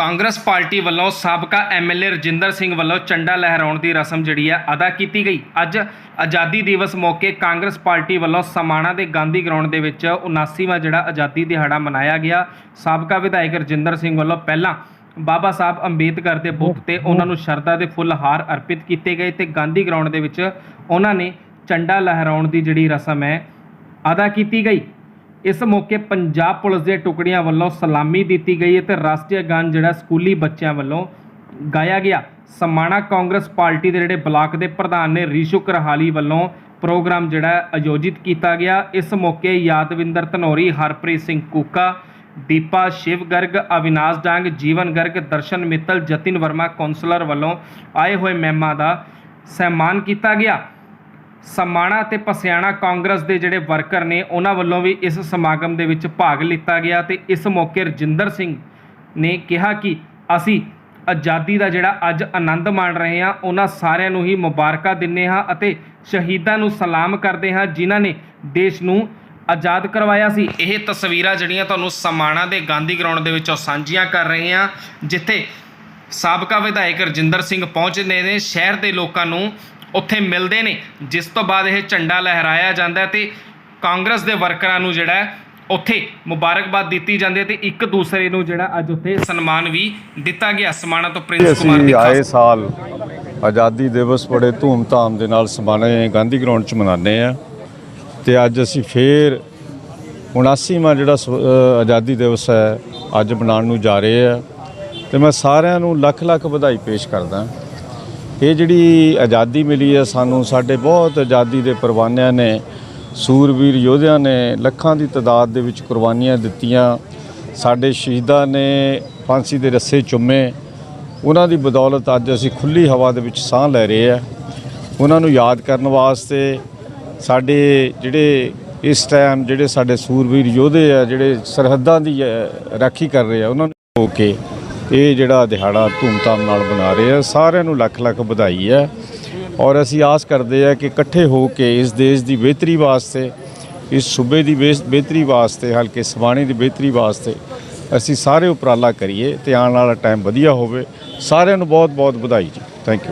Congress party ਵੱਲੋਂ ਸਾਬਕਾ MLA Rajinder Singh ਵੱਲੋਂ ਝੰਡਾ ਲਹਿਰਾਉਣ ਦੀ ਰਸਮ ਜਿਹੜੀ ਹੈ ਅਦਾ ਕੀਤੀ ਗਈ। ਅੱਜ ਆਜ਼ਾਦੀ ਦਿਵਸ ਮੌਕੇ ਕਾਂਗਰਸ ਪਾਰਟੀ ਵੱਲੋਂ ਸਮਾਣਾ ਦੇ ਗਾਂਧੀ ਗਰਾਊਂਡ ਦੇ ਵਿੱਚ 79ਵਾਂ ਜਿਹੜਾ ਆਜ਼ਾਦੀ ਦਿਹਾੜਾ ਮਨਾਇਆ ਗਿਆ। ਸਾਬਕਾ ਵਿਧਾਇਕ ਰਜਿੰਦਰ ਸਿੰਘ ਵੱਲੋਂ ਪਹਿਲਾਂ ਬਾਬਾ ਸਾਹਿਬ ਅੰਬੇਦਕਰ ਦੇ ਬੁੱਤ ਤੇ ਉਹਨਾਂ ਨੂੰ ਸ਼ਰਧਾ ਦੇ ਫੁੱਲ ਹਾਰ ਅਰਪਿਤ ਕੀਤੇ ਗਏ ਤੇ ਗਾਂਧੀ ਗਰਾਊਂਡ ਦੇ ਵਿੱਚ ਉਹਨਾਂ ਨੇ ਝੰਡਾ ਲਹਿਰਾਉਣ ਦੀ ਜਿਹੜੀ ਰਸਮ ਹੈ ਅਦਾ ਕੀਤੀ ਗਈ। ਇਸ ਮੌਕੇ ਪੰਜਾਬ ਪੁਲਿਸ ਦੀਆਂ ਟੁਕੜੀਆਂ ਵੱਲੋਂ ਸਲਾਮੀ ਦਿੱਤੀ ਗਈ ਅਤੇ ਰਾਸ਼ਟਰੀ ਗਾਨ ਜਿਹੜਾ ਸਕੂਲੀ ਬੱਚਿਆਂ ਵੱਲੋਂ ਗਾਇਆ ਗਿਆ। ਸਮਾਣਾ ਕਾਂਗਰਸ ਪਾਰਟੀ ਦੇ ਜਿਹੜੇ ਬਲਾਕ ਦੇ ਪ੍ਰਧਾਨ ਨੇ ਰੀਸ਼ੂ ਕਰਹਾਲੀ ਵੱਲੋਂ ਪ੍ਰੋਗਰਾਮ ਜਿਹੜਾ ਆਯੋਜਿਤ ਕੀਤਾ ਗਿਆ। ਇਸ ਮੌਕੇ ਯਾਦਵਿੰਦਰ ਧਨੋਰੀ, ਹਰਪ੍ਰੀਤ ਸਿੰਘ ਕੂਕਾ, ਦੀਪਾ ਸ਼ਿਵ ਗਰਗ ਅਵਿਨਾਸ਼ ਡਾਂਗ, ਜੀਵਨ ਗਰਗ, ਦਰਸ਼ਨ ਮਿੱਤਲ, ਜਤਿਨ ਵਰਮਾ, ਕੌਂਸਲਰ ਵੱਲੋਂ ਆਏ ਹੋਏ ਮਹਿਮਾਨਾਂ ਦਾ ਸਨਮਾਨ ਕੀਤਾ ਗਿਆ। ਸਮਾਣਾ ਤੇ ਪਸਿਆਣਾ ਕਾਂਗਰਸ ਦੇ ਜਿਹੜੇ ਵਰਕਰ ਨੇ, ਉਹਨਾਂ ਵੱਲੋਂ ਵੀ ਇਸ ਸਮਾਗਮ ਦੇ ਵਿੱਚ ਭਾਗ ਲਿੱਤਾ ਗਿਆ ਤੇ ਇਸ ਮੌਕੇ ਰਜਿੰਦਰ ਸਿੰਘ ਨੇ ਕਿਹਾ ਕਿ ਅਸੀਂ ਆਜ਼ਾਦੀ ਦਾ ਜਿਹੜਾ ਅੱਜ ਆਨੰਦ ਮਾਣ ਰਹੇ ਹਾਂ, ਉਹਨਾਂ ਸਾਰਿਆਂ ਨੂੰ ਹੀ ਮੁਬਾਰਕਾਂ ਦਿੰਦੇ ਹਾਂ ਅਤੇ ਸ਼ਹੀਦਾਂ ਨੂੰ ਸਲਾਮ ਕਰਦੇ ਹਾਂ ਜਿਨ੍ਹਾਂ ਨੇ ਦੇਸ਼ ਨੂੰ ਆਜ਼ਾਦ ਕਰਵਾਇਆ ਸੀ। ਇਹ ਤਸਵੀਰਾਂ ਜਿਹੜੀਆਂ ਤੁਹਾਨੂੰ ਸਮਾਣਾ ਦੇ ਗਾਂਧੀ ਗਰਾਊਂਡ ਦੇ ਵਿੱਚੋਂ ਸਾਂਝੀਆਂ ਕਰ ਰਹੇ ਹਾਂ, ਜਿੱਥੇ ਸਾਬਕਾ ਵਿਧਾਇਕ ਰਜਿੰਦਰ ਸਿੰਘ ਪਹੁੰਚਦੇ ਨੇ, ਸ਼ਹਿਰ ਦੇ ਲੋਕਾਂ ਨੂੰ ਉੱਥੇ ਮਿਲਦੇ ਨੇ ਜਿਸ ਤੋਂ ਬਾਅਦ ਇਹ ਝੰਡਾ ਲਹਿਰਾਇਆ ਜਾਂਦਾ ਤੇ ਕਾਂਗਰਸ ਦੇ ਵਰਕਰਾਂ ਨੂੰ ਜਿਹੜਾ ਉੱਥੇ ਮੁਬਾਰਕਬਾਦ ਦਿੱਤੀ ਜਾਂਦੀ ਹੈ ਤੇ ਇੱਕ ਦੂਸਰੇ ਨੂੰ ਜਿਹੜਾ ਅੱਜ ਉੱਥੇ ਸਨਮਾਨ ਵੀ ਦਿੱਤਾ ਗਿਆ ਸਮਾਣਾ ਤੋਂ ਪ੍ਰਿੰਸ ਕੁਮਾਰ ਦੀ ਆਏ ਸਾਲ ਆਜ਼ਾਦੀ ਦਿਵਸ ਬੜੇ ਧੂਮ-ਧਾਮ ਦੇ ਨਾਲ ਸਮਾਣੇ ਗਾਂਧੀ ਗਰਾਊਂਡ 'ਚ ਮਨਾਉਂਦੇ ਆ ਤੇ ਅੱਜ ਅਸੀਂ ਫੇਰ 79ਵਾਂ ਜਿਹੜਾ ਆਜ਼ਾਦੀ ਦਿਵਸ ਹੈ ਅੱਜ ਮਨਾਉਣ ਨੂੰ ਜਾ ਰਹੇ ਆ ਤੇ ਮੈਂ ਸਾਰਿਆਂ ਨੂੰ ਲੱਖ ਲੱਖ ਵਧਾਈ ਪੇਸ਼ ਕਰਦਾ ਇਹ ਜਿਹੜੀ ਆਜ਼ਾਦੀ ਮਿਲੀ ਹੈ ਸਾਨੂੰ ਸਾਡੇ ਬਹੁਤ ਆਜ਼ਾਦੀ ਦੇ ਪਰਵਾਨਿਆਂ ਨੇ ਸੂਰਵੀਰ ਯੋਧਿਆਂ ਨੇ ਲੱਖਾਂ ਦੀ ਤਾਦਾਦ ਦੇ ਵਿੱਚ ਕੁਰਬਾਨੀਆਂ ਦਿੱਤੀਆਂ। ਸਾਡੇ ਸ਼ਹੀਦਾਂ ਨੇ ਫਾਂਸੀ ਦੇ ਰੱਸੇ ਚੁੰਮੇ। ਉਹਨਾਂ ਦੀ ਬਦੌਲਤ ਅੱਜ ਅਸੀਂ ਖੁੱਲੀ ਹਵਾ ਦੇ ਵਿੱਚ ਸਾਹ ਲੈ ਰਹੇ ਆ ਉਹਨਾਂ ਨੂੰ ਯਾਦ ਕਰਨ ਵਾਸਤੇ ਸਾਡੇ ਜਿਹੜੇ ਇਸ ਟਾਈਮ ਜਿਹੜੇ ਸਾਡੇ ਸੂਰਬੀਰ ਯੋਧੇ ਆ ਜਿਹੜੇ ਸਰਹੱਦਾਂ ਦੀ ਅ, ਰਾਖੀ ਕਰ ਰਹੇ ਆ ਉਹਨਾਂ ਨੂੰ ਹੋ ਕੇ ਇਹ ਜਿਹੜਾ ਦਿਹਾੜਾ ਧੂਮਧਾਮ ਨਾਲ ਬਣਾ ਰਹੇ ਆ, ਸਾਰਿਆਂ ਨੂੰ ਲੱਖ ਲੱਖ ਵਧਾਈ ਹੈ। ਔਰ ਅਸੀਂ ਆਸ ਕਰਦੇ ਆ ਕਿ ਇਕੱਠੇ ਹੋ ਕੇ ਇਸ ਦੇਸ਼ ਦੀ ਬਿਹਤਰੀ ਵਾਸਤੇ, ਇਸ ਸੂਬੇ ਦੀ ਬੇਸ- ਬਿਹਤਰੀ ਵਾਸਤੇ, ਹਲਕੇ ਸਵਾਣੀ ਦੀ ਬਿਹਤਰੀ ਵਾਸਤੇ ਅਸੀਂ ਸਾਰੇ ਉਪਰਾਲਾ ਕਰੀਏ ਤੇ ਆਉਣ ਵਾਲਾ ਟਾਈਮ ਵਧੀਆ ਹੋਵੇ। ਸਾਰਿਆਂ ਨੂੰ ਬਹੁਤ ਬਹੁਤ ਵਧਾਈ ਜੀ। Thank you